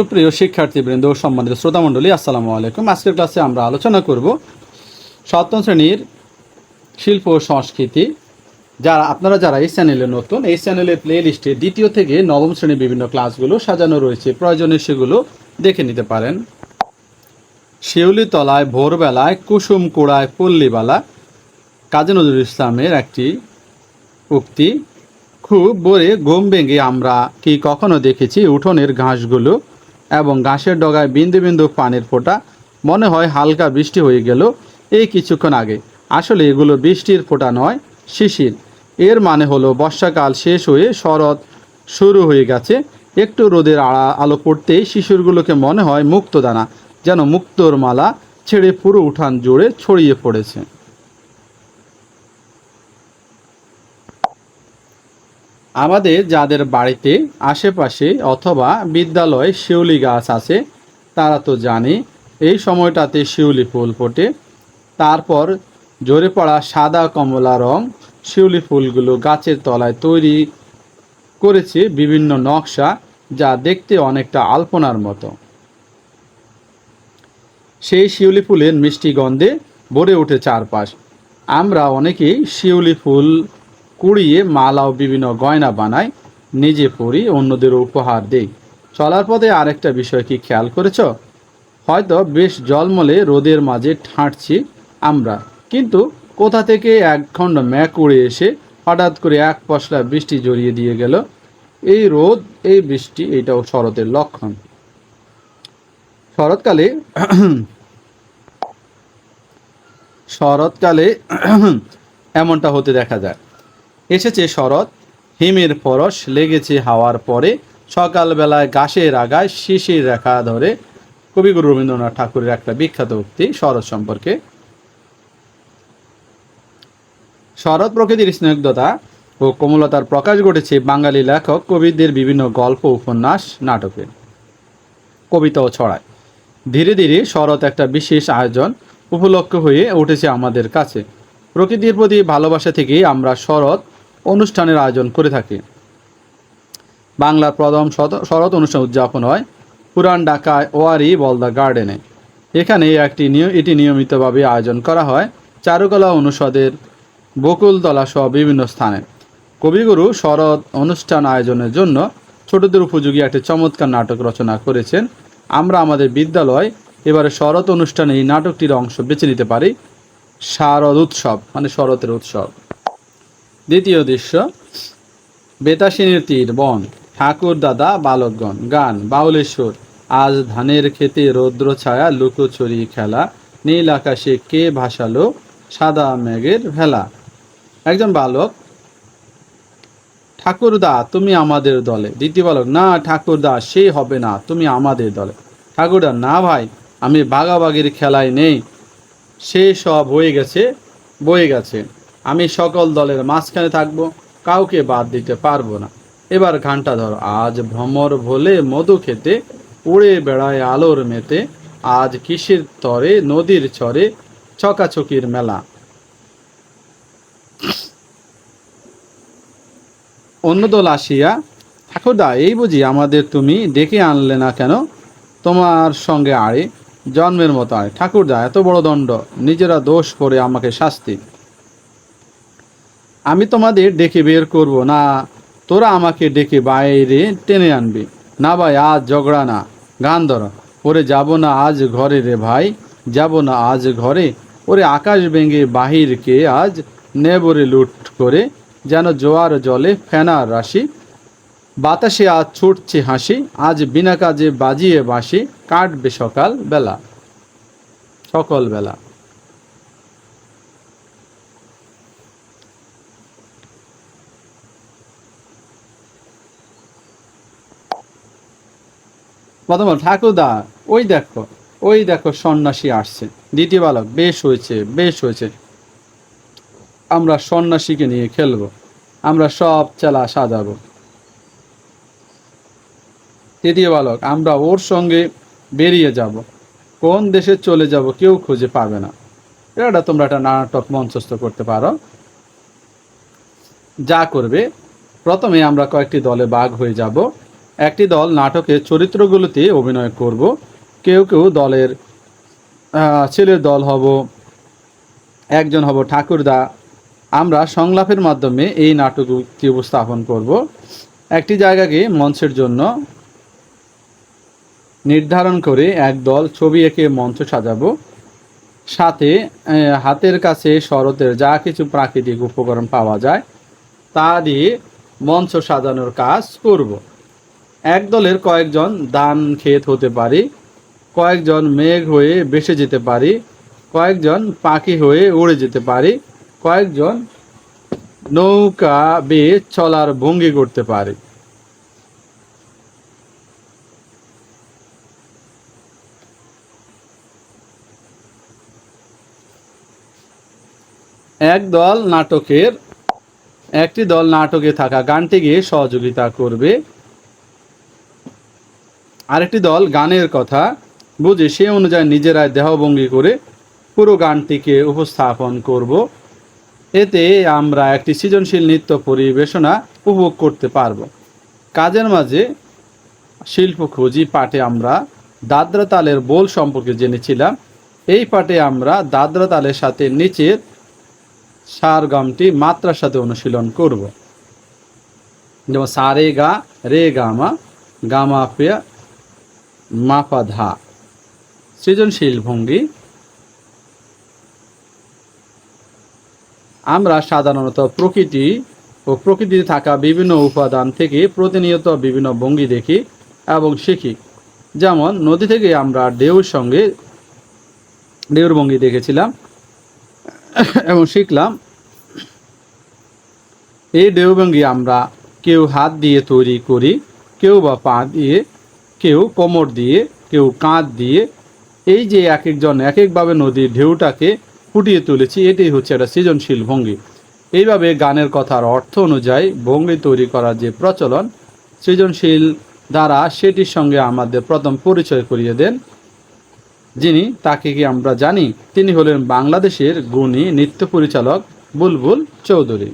সুপ্রিয় শিক্ষার্থীবৃন্দ ও সম্মানিত শ্রোতামণ্ডলী, আসসালামু আলাইকুম। আজকের ক্লাসে আমরা আলোচনা করব সপ্তম শ্রেণির শিল্প ও সংস্কৃতি। যারা, আপনারা যারা এই চ্যানেলে নতুন, এই চ্যানেলের প্লে লিস্টে দ্বিতীয় থেকে নবম শ্রেণির বিভিন্ন ক্লাসগুলো সাজানো রয়েছে প্রয়োজনে সেগুলো দেখে নিতে পারেন। শিউলি তলায়, ভোরবেলায়, কুসুম কুড়ায়, পল্লীবালা, কাজী নজরুল ইসলামের একটি উক্তি, খুব ভোরে ঘুম ভেঙে আমরা কি কখনো দেখেছি? উঠোনের ঘাসগুলো এবং ঘাসের ডগায় বিন্দু বিন্দু পানির ফোঁটা। মনে হয় হালকা বৃষ্টি হয়ে গেল এই কিছুক্ষণ আগে। আসলে এগুলো বৃষ্টির ফোঁটা নয়, শিশির। এর মানে হলো বর্ষাকাল শেষ হয়ে শরৎ শুরু হয়ে গেছে। একটু রোদের আড়া আলো পড়তেই শিশুরগুলোকে মনে হয় মুক্তদানা, যেন মুক্তোর মালা ছেড়ে পুরো উঠান জুড়ে ছড়িয়ে পড়েছে। আমাদের যাদের বাড়িতে আশেপাশে অথবা বিদ্যালয়ে শিউলি গাছ আছে, তারা তো জানে, এই সময়টাতে শিউলি ফুল ফোটে। তারপর জোরে পড়া সাদা কমলা রং শিউলি ফুলগুলো গাছের তলায় তৈরি করেছে বিভিন্ন নকশা, যা দেখতে অনেকটা আলপনার মতো। সেই শিউলি ফুলের মিষ্টি গন্ধে ভরে ওঠে চারপাশ। আমরা অনেকেই শিউলি ফুল কুড়িয়ে মালা ও বিভিন্ন গয়না বানাই নিজে পরি অন্যদের উপহার দেই। চলার পথে আরেকটা বিষয় কি খেয়াল করেছ? হয়তো বেশ জলমলে রোদের মাঝে ঠাঁটছি আমরা, কিন্তু কোথা থেকে এক খণ্ড ম্যাক উড়ে এসে হঠাৎ করে এক পশলা বৃষ্টি জড়িয়ে দিয়ে গেল। এই রোদ, এই বৃষ্টি, এটাও শরতের লক্ষণ। শরৎকালে শরৎকালে এমনটা হতে দেখা যায়। এসেছে শরৎ, হিমের পরশ লেগেছে হাওয়ার পরে, সকালবেলায় গাছের আগায় শিশির রেখা ধরে। কবিগুরু রবীন্দ্রনাথ ঠাকুরের একটা বিখ্যাত উক্তি, শরৎ সম্পর্কে। শরৎ প্রকৃতির স্নিগ্ধতা ও কোমলতার প্রকাশ ঘটেছে বাঙালি লেখক, কবিদের বিভিন্ন গল্প, উপন্যাস, নাটকে। কবিতা ও ছড়ায়। ধীরে ধীরে শরৎ একটা বিশেষ আয়োজন উপলক্ষ হয়ে উঠেছে আমাদের কাছে। প্রকৃতির প্রতি ভালোবাসা থেকেই আমরা শরৎ অনুষ্ঠানের আয়োজন করে থাকি। বাংলার প্রথম শরৎ অনুষ্ঠান উদযাপন হয় পুরান ঢাকায় ওয়ারি বলদা গার্ডেনে। এখানে একটি এটি নিয়মিতভাবে আয়োজন করা হয় চারুকলা অনুষদের বকুলতলা সহ বিভিন্ন স্থানে। কবিগুরু শরৎ অনুষ্ঠান আয়োজনের জন্য ছোটদের উপযোগী একটি চমৎকার নাটক রচনা করেছেন। আমরা আমাদের বিদ্যালয় এবারে শরৎ অনুষ্ঠানে এই নাটকটির অংশ বেছে নিতে পারি। শারদ উৎসব মানে শরতের উৎসব। দ্বিতীয় দৃশ্য, বেতাসিনীর তীর, বন, ঠাকুর দাদা, বালকগণ, গান বাউলেশ্বর আজ ধানের খেতে রৌদ্র ছায়া লুকোচুরি খেলা, নীল আকাশে কে ভাসালো, সাদা মেঘের ভেলা। একজন বালক, ঠাকুরদা, তুমি আমাদের দলে। দ্বিতীয় বালক, না, ঠাকুরদা, সে হবে না, তুমি আমাদের দলে। ঠাকুরদা, না ভাই, আমি বাগাবাগির খেলায় নেই, সে সব হয়ে গেছে, বয়ে গেছে। আমি সকল দলের মাঝখানে থাকব, কাউকে বাদ দিতে পারব না। এবার ঘানটা ধরো, আজ ভ্রমর ভোলে মধু খেতে, উড়ে বেড়ায় আলোর মেতে, আজ কিসের তরে, নদীর চরে চকাচকির মেলা। অন্য দল আসিয়া, ঠাকুরদা, এই বুঝি আমাদের তুমি ডেকে আনলে না কেন? তোমার সঙ্গে আড়ে জন্মের মতো আয়। ঠাকুরদা, এত বড় দণ্ড, নিজেরা দোষ করে আমাকে শাস্তি আমি তোমাদের ডেকে বের করব না, তোরা আমাকে ডেকে বাইরে টেনে আনবি। না ভাই, আজ ঝগড়া না। গান ধর। ওরে যাব না আজ ঘরে রে ভাই, যাব না আজ ঘরে। ওরে আকাশ ভেঙে বাহিরকে আজ নেবরে লুট করে, যেন জোয়ার জলে ফেনার রাশি। বাতাসে আজ ছুটছে হাসি, আজ বিনা কাজে বাজিয়ে বাসি কাটবে সকাল বেলা, সকল বেলা। বল, ঠাকুরদা ওই দেখো ওই দেখো সন্ন্যাসী আসছে। দ্বিতীয় বালক বেশ হয়েছে বেশ হয়েছে। আমরা সন্ন্যাসীকে নিয়ে খেলব আমরা সব চেলা সাজাবো। তৃতীয় বালক আমরা ওর সঙ্গে বেরিয়ে যাব। কোন দেশে চলে যাব কেউ খুঁজে পাবে না। এটা তোমরা একটা নাটক মঞ্চস্থ করতে পারো। যা করবে প্রথমে আমরা কয়েকটি দলে ভাগ হয়ে যাব। একটি দল নাটকের চরিত্রগুলোতে অভিনয় করব। কেউ কেউ দলের ছেলের দল হব, একজন হব ঠাকুরদা। আমরা সংলাপের মাধ্যমে এই নাটকটি উপস্থাপন করব। একটি জায়গাকে মঞ্চের জন্য নির্ধারণ করে এক দল ছবি এঁকে মঞ্চ সাজাবো। সাথে হাতের কাছে শরতের যা কিছু প্রাকৃতিক উপকরণ পাওয়া যায়, তা দিয়ে মঞ্চ সাজানোর কাজ করব। এক দলের কয়েকজন দান ক্ষেত হতে পারি, কয়েকজন মেঘ হয়ে বেসে যেতে পারি, কয়েকজন পাখি হয়ে উড়ে যেতে পারি, কয়েকজন নৌকা বেয়ে চলার ভঙ্গি করতে পারি। এক দল নাটকের, একটি দল নাটকে থাকা গানটিকে সহযোগিতা করবে। আরেকটি দল গানের কথা বুঝে সে অনুযায়ী নিজেরাই দেহভঙ্গি করে পুরো গানটিকে উপস্থাপন করব। এতে আমরা একটি সৃজনশীল নৃত্য পরিবেশনা উপভোগ করতে পারব। কাজের মাঝে শিল্প খোঁজি পাঠে আমরা দাদরা তালের বোল সম্পর্কে জেনেছিলাম। এই পাঠে আমরা দাদরা তালের সাথে নিচের সারগামটি মাত্রার সাথে অনুশীলন করব। যেমন সারে গা, রে গামা গামা পেয়া মাপা ধা সৃজনশীল ভঙ্গি। আমরা সাধারণত প্রকৃতি ও প্রকৃতিতে থাকা বিভিন্ন উপাদান থেকে প্রতিনিয়ত বিভিন্ন ভঙ্গি দেখি এবং শিখি। যেমন, নদী থেকে আমরা ঢেউর সঙ্গে ঢেউর ভঙ্গি দেখেছিলাম এবং শিখলাম। এই ঢেউভঙ্গি আমরা কেউ হাত দিয়ে তৈরি করি, কেউ বা পা দিয়ে কেউ কোমর দিয়ে, কেউ কাঁধ দিয়ে, এই যে এক একজন এক একভাবে নদীর ঢেউটাকে ফুটিয়ে তুলেছি, এটাই হচ্ছে একটা সৃজনশীল ভঙ্গি। এইভাবে গানের কথার অর্থ অনুযায়ী ভঙ্গি তৈরি করার যে প্রচলন, সৃজনশীল দ্বারা সেটির সঙ্গে আমাদের প্রথম পরিচয় করিয়ে দেন যিনি, তাকে কি আমরা জানি? তিনি হলেন বাংলাদেশের গুণী নৃত্য পরিচালক বুলবুল চৌধুরী।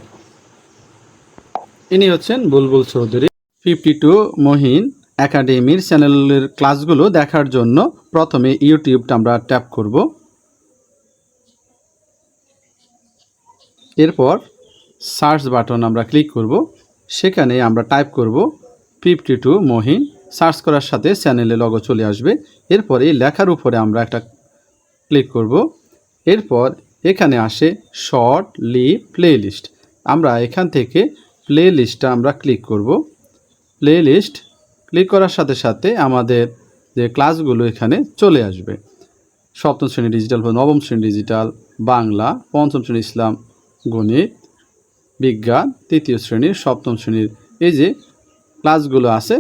ইনি হচ্ছেন বুলবুল চৌধুরী, ফিফটি টু মহিন একাডেমির চ্যানেলের ক্লাসগুলো দেখার জন্য প্রথমে ইউটিউবটা আমরা ট্যাপ করব। এরপর সার্চ বাটন আমরা ক্লিক করব। সেখানে আমরা টাইপ করব ফিফটি টু মহিন। সার্চ করার সাথে চ্যানেলে লগো চলে আসবে। এরপর এই লেখার উপরে আমরা একটা ক্লিক করব। এরপর এখানে আসে শর্ট লি প্লে আমরা এখান থেকে প্লে আমরা ক্লিক করব। প্লে লিস্ট ক্লিক করার সাথে সাথে আমাদের যে ক্লাসগুলো এখানে চলে আসবে। সপ্তম শ্রেণি ডিজিটাল, নবম শ্রেণি ডিজিটাল, বাংলা, পঞ্চম শ্রেণি ইসলাম, গণিত, বিজ্ঞান, তৃতীয় শ্রেণির সপ্তম শ্রেণির এই যে ক্লাসগুলো আছে,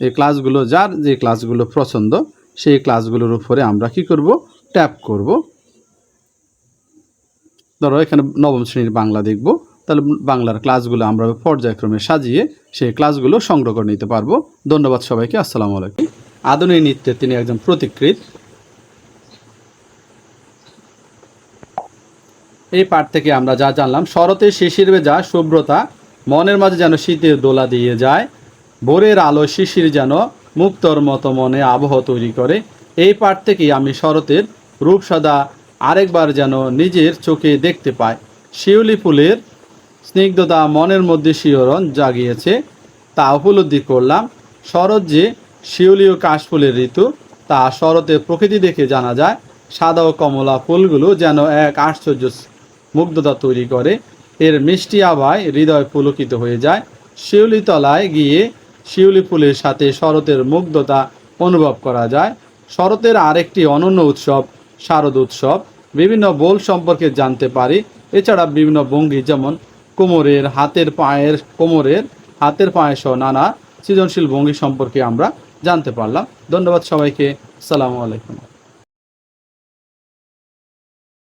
এই ক্লাসগুলো যার যে ক্লাসগুলো পছন্দ, সেই ক্লাসগুলোর উপরে আমরা কি করব? ট্যাপ করব। ধরো এখানে নবম শ্রেণির বাংলা দেখব। তাহলে বাংলার ক্লাসগুলো আমরা পর্যায়ক্রমে সাজিয়ে সেই ক্লাসগুলো সংগ্রহ করে নিতে পারব। ধন্যবাদ সবাইকে, আসসালামু আলাইকুম। আধুনিক নৃত্যের তিনি একজন প্রতিকৃত। এই পাঠ থেকে আমরা যা জানলাম, শরতে শিশির যা শুভ্রতা, মনের মাঝে যেন শীতের দোলা দিয়ে যায়, ভোরের আলো শিশির যেন মুক্তর মতো মনে আবহ তৈরি করে। এই পাঠ থেকেই আমি শরতের রূপসাদা আরেকবার যেন নিজের চোখে দেখতে পাই। শিউলি ফুলের স্নিগ্ধতা মনের মধ্যে শিহরণ জাগিয়েছে। তা উপলব্ধি করলাম। শরৎ যে শিউলি ও কাশফুলের ঋতু, তা শরতে প্রকৃতি দেখে জানা যায়, সাদা ও কমলা ফুলগুলো যেন এক আশ্চর্য মুগ্ধতা তৈরি করে। এর মিষ্টি আভায় হৃদয় পুলকিত হয়ে যায়। শিউলি তলায় গিয়ে শিউলি ফুলের সাথে শরতের মুগ্ধতা অনুভব করা যায়। শরতের আরেকটি অনন্য উৎসব, শারদ উৎসব। বিভিন্ন বোল সম্পর্কে জানতে পারি। এছাড়া বিভিন্ন ভঙ্গি যেমন কোমরের, হাতের পায়ের, কোমরের, হাতের পায়ের সহ নানা সৃজনশীল ভঙ্গি সম্পর্কে আমরা জানতে পারলাম। ধন্যবাদ সবাইকে। সালামু আলাইকুম।